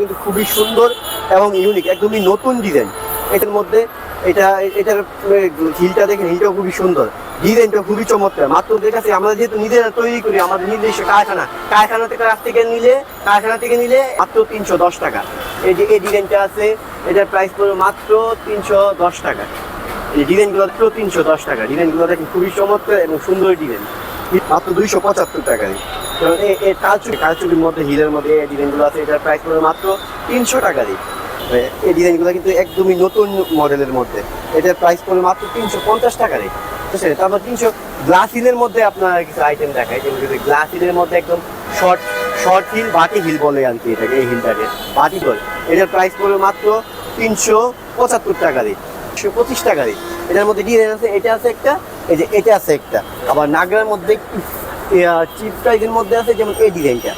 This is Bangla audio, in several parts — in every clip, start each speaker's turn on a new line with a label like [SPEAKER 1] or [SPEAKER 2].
[SPEAKER 1] কিন্তু খুবই সুন্দর এবং ইউনিক একদমই নতুন ডিজাইন এটার মধ্যে এটা, এটার হিলটা দেখেন, হিলটাও খুবই সুন্দর। ডিজাইনটা খুবই চমৎকার। মাত্র কাছে আমরা যেহেতু নিজেরা তৈরি করি, আমাদের নিজস্ব কারখানা। কারখানা থেকে কাছ থেকে নিলে, কারখানা থেকে নিলে মাত্র তিনশো দশ টাকা। এই যে, এই ডিজাইনটা আছে, এটার প্রাইস পড়বে মাত্র তিনশো দশ টাকা। এই ডিজাইনগুলো মাত্র তিনশো দশ টাকা। ডিজাইনগুলো দেখেন খুবই চমৎকার এবং সুন্দর ডিজাইন মাত্র দুইশো পঁচাত্তর টাকা কারণ এই- কালচুরি কালচুরির মধ্যে, হিলের মধ্যে এই ডিজাইনগুলো আছে, এটার প্রাইস পড়বে মাত্র তিনশো টাকা দিয়ে। এই ডিজাইনগুলো কিন্তু একদমই নতুন মডেলের মধ্যে। এটার প্রাইস পড়বে মাত্র তিনশো পঞ্চাশ টাকা ঠিক আছে? তারপর তিনশো গ্লাস হিলের মধ্যে আপনার কিছু আইটেম দেখায় যেমন গ্লাস হিলের মধ্যে একদম শর্ট শর্ট হিল বাটি হিল বলে আর কি এটাকে, এই হিলটাকে বাটি বলে এটার প্রাইস পড়বে মাত্র তিনশো পঁচাত্তর টাকা দিয়ে। একশো পঁচিশ টাকা দিয়ে। এটার মধ্যে ডিজাইন আছে, এটা আছে একটা, এই যে এটা আছে একটা। আবার নাগরার মধ্যে চিপ প্রাইজের মধ্যে আছে, যেমন এই ডিজাইনটা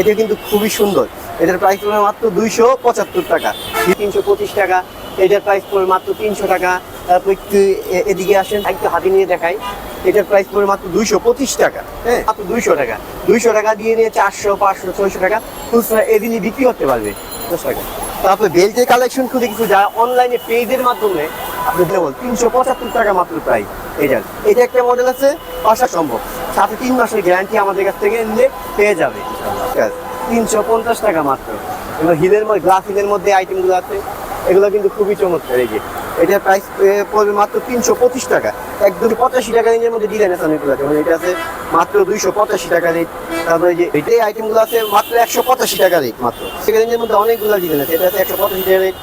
[SPEAKER 1] এটা কিন্তু খুবই সুন্দর। এটার প্রাইস পড়বে মাত্র দুইশো পঁচাত্তর টাকা। তিনশো পঁচিশ টাকা। এটার প্রাইস পড়বে মাত্র তিনশো টাকা। তারপর একটু এদিকে আসেন একটু হাতে নিয়ে দেখাই। এটার প্রাইস পড়বে মাত্র দুইশো পঁচিশ টাকা। হ্যাঁ মাত্র দুইশো টাকা। দুইশো টাকা দিয়ে নিয়ে চারশো, পাঁচশো, ছয়শো টাকা। খুচরা এদিনই বিক্রি করতে পারবে। দশ টাকা। তারপরে বেল্টের কালেকশন খুঁজে কিছু যারা অনলাইনে পেজের মাধ্যমে আপনি দেবল তিনশো পঁচাত্তর টাকা মাত্র প্রাইস এটার এটা একটা মডেল আছে আসা সম্ভব। সাথে তিন মাসের গ্যারান্টি আমাদের কাছ থেকে নিলে পেয়ে যাবে। তিনশো পঞ্চাশ টাকা মাত্র। এবার হিলের মধ্যে গ্লাস হিলের মধ্যে আইটেমগুলো আছে। এগুলো কিন্তু খুবই চমৎকার, এই যে। এটার প্রাইস পড়বে মাত্র তিনশো পঁচিশ টাকা। একদম পঁচাশি টাকা রেঞ্জের মধ্যে ডিজাইন আছে অনেকগুলো। আছে এটা আছে মাত্র দুইশো পঁচাশি টাকা রেট তারপরে যে এটাই আইটেমগুলো আছে মাত্র একশো পঁচাশি টাকা রেট মাত্র। সেকেন্ড রেঞ্জের মধ্যে অনেকগুলো ডিজাইন আছে। এটা আছে একশো পঁচাশি টাকা রেট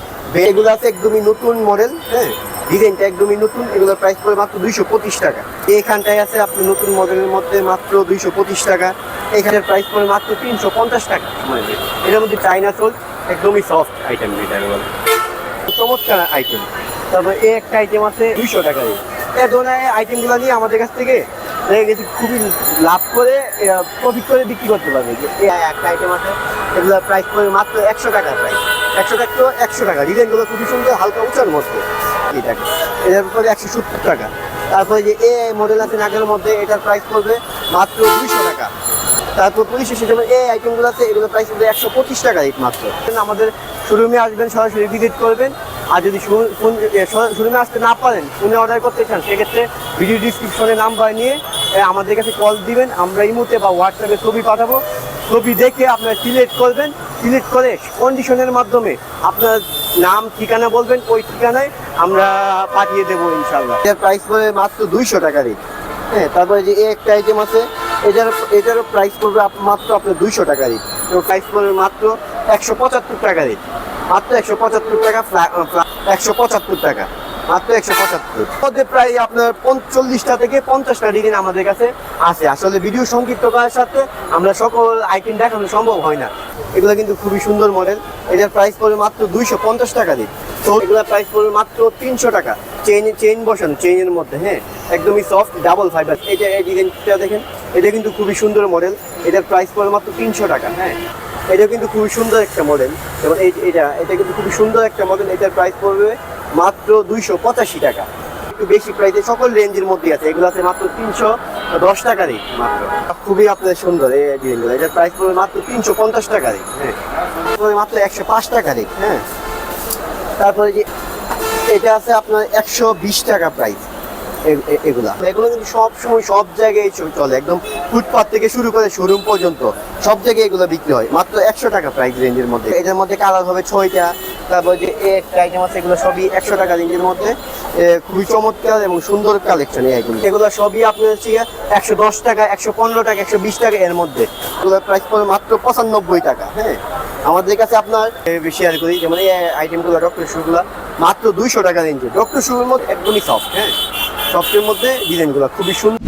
[SPEAKER 1] এগুলো আছে একদমই নতুন মডেল হ্যাঁ? ডিজাইনটা একদমই নতুন, এগুলোর প্রাইস পড়বে মাত্র দুইশো পঁচিশ টাকা। এইখানটায় আছে আপনি নতুন মডেলের মধ্যে মাত্র দুইশো পঁচিশ টাকা। এখানের প্রাইস পড়বে মাত্র তিনশো পঞ্চাশ টাকা। মানে এটার মধ্যে চাইনা সোল একদমই সফট আইটেম চমৎকার আইটেম তারপর এই একটা আইটেম আছে দুইশো টাকা এই ধরনের আইটেমগুলো নিয়ে আমাদের কাছ থেকে খুবই লাভ করে প্রফিট করে বিক্রি করতে পারবে। এই একটা আইটেম আছে এগুলো প্রাইস পড়বে মাত্র একশো টাকা প্রাইস একশো টাকা একশো টাকা। ডিজাইনগুলো খুবই সুন্দর, হালকা উঁচার মধ্যে। এটাকে এটার পরে একশো সত্তর টাকা। তারপরে যে এ মডেল আছে নাগের মধ্যে, এটার প্রাইস পড়বে মাত্র দুইশো টাকা। তারপর পুলিশের সেজন্য এই আইটেমগুলো আছে, এগুলো প্রাইস একশো পঁচিশ টাকা রেট মাত্র। আমাদের শোরুমে আসবেন, সরাসরি ভিজিট করবেন। আর যদি শোরুমে আসতে না পারেন ফোনে অর্ডার করতে চান, সেক্ষেত্রে ভিডিও ডিসক্রিপশনে নাম্বার নিয়ে আমাদের কাছে কল দিবেন। আমরা ইমোতে বা হোয়াটসঅ্যাপে ছবি পাঠাবো। ছবি দেখে আপনারা সিলেক্ট করবেন। সিলেক্ট করে কন্ডিশনের মাধ্যমে আপনার নাম, ঠিকানা বলবেন, ওই ঠিকানায় আমরা পাঠিয়ে দেবো ইনশাল্লাহ প্রাইস পড়বে মাত্র দুইশো টাকা রেট হ্যাঁ তারপরে যে একটা আইটেম আছে, এটার, এটারও প্রাইস পড়বে মাত্র আপনার দুইশো টাকা রেট এবং প্রাইস পড়বে মাত্র একশো পঁচাত্তর টাকা রেট মাত্র একশো পঁচাত্তর টাকা একশো পঁচাত্তর টাকা। মাত্র একশো পঁচাত্তর। মধ্যে প্রায় আপনার পঞ্চল্লিশটা থেকে পঞ্চাশটা ডিজাইন আমাদের কাছে আছে। আসলে ভিডিও সংক্ষিপ্ত করার সাথে আমরা সকল আইটেম দেখানো সম্ভব হয় না। এগুলো কিন্তু খুবই সুন্দর মডেল এটার প্রাইস পড়বে মাত্র দুইশো পঞ্চাশ টাকা দিন তো এগুলোর প্রাইস পড়বে মাত্র তিনশো টাকা। চেইন চেইন বসানো চেইনের মধ্যে হ্যাঁ? একদমই সফট ডাবল ফাইবার এটা এই ডিজাইনটা দেখেন, এটা কিন্তু খুবই সুন্দর মডেল এটার প্রাইস পড়বে মাত্র তিনশো টাকা হ্যাঁ? এটা কিন্তু খুবই সুন্দর একটা মডেল এবং এই, এটা এটা কিন্তু খুবই সুন্দর একটা মডেল এটার প্রাইস পড়বে মাত্র দুইশো পঁচাশি টাকা। একটু বেশি প্রাইসে সকল রেঞ্জের মধ্যে আছে। এগুলো আছে মাত্র তিনশো দশ টাকা রেট মাত্র। খুবই আপনার সুন্দর এই ডিজাইনগুলো। এটার প্রাইস পড়বে মাত্র তিনশো পঞ্চাশ টাকা রেট হ্যাঁ। মাত্র একশো পাঁচ টাকা রেট হ্যাঁ। তারপরে যে এটা আছে আপনার একশো বিশ টাকা প্রাইস এগুলা। এগুলো কিন্তু সব সময় সব জায়গায় চলে। একদম ফুটপাথ থেকে শুরু করে শোরুম পর্যন্ত সব জায়গায় এগুলো বিক্রি হয়। মাত্র একশো টাকা প্রাইস রেঞ্জের মধ্যে। এটার মধ্যে কালার হবে ছয়টা। তারপর যে এই একটা আইটেম আছে, এগুলো সবই একশো টাকা রেঞ্জের মধ্যে। খুবই চমৎকার এবং সুন্দর কালেকশন এগুলো এগুলো সবই আপনার হচ্ছে একশো দশ টাকা, একশো পনেরো টাকা, একশো বিশ টাকা এর মধ্যে। এগুলোর প্রাইস পড়ে মাত্র পঁচানব্বই টাকা হ্যাঁ? আমাদের কাছে আপনার শেয়ার করি, যেমন এই আইটেমগুলো ডক্টর শুগুলো মাত্র দুইশো টাকা রেঞ্জে ডক্টর শুগুর মধ্যে একদমই সফট হ্যাঁ? সফটের মধ্যে ডিজাইনগুলো খুবই সুন্দর।